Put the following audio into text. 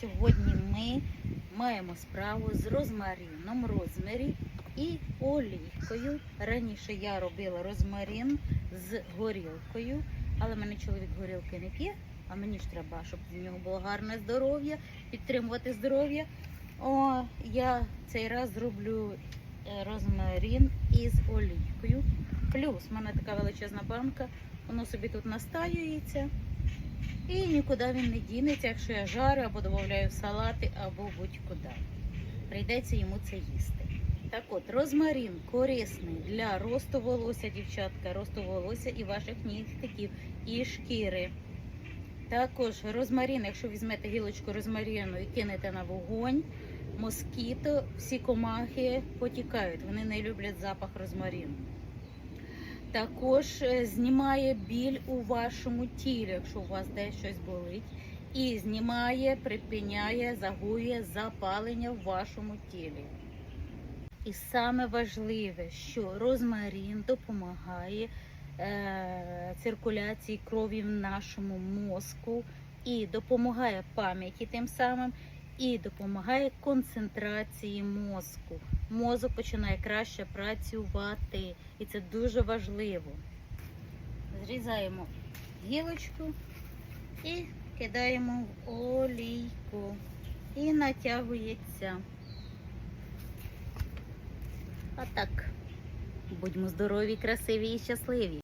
сьогодні ми маємо справу з розмаріном, розмарі і олійкою. Раніше я робила розмарин з горілкою, але мене чоловік горілки не п'є, а мені ж треба, щоб в нього було гарне здоров'я, підтримувати здоров'я. О, я цей раз зроблю е, розмарин із олійкою. Плюс в мене така величезна банка, воно собі тут настаюється. І нікуди він не дінеться, якщо я жарю або додаю в салати, або будь-куди. Прийдеться йому це їсти. Так от, розмарин корисний для росту волосся, дівчатка, росту волосся і ваших нігтиків, і шкіри. Також розмарин, якщо візьмете гілочку розмарину і кинете на вогонь, москіто, всі комахи потікають, вони не люблять запах розмарину. Також е, знімає біль у вашому тілі, якщо у вас десь щось болить, і знімає, припиняє, загує запалення в вашому тілі. І саме важливе, що розмарин допомагає е, циркуляції крові в нашому мозку і допомагає пам'яті тим самим, і допомагає концентрації мозку. Мозок починає краще працювати, і це дуже важливо. Зрізаємо гілочку і кидаємо в олійку. І натягується. А так. Будьмо здорові, красиві і щасливі.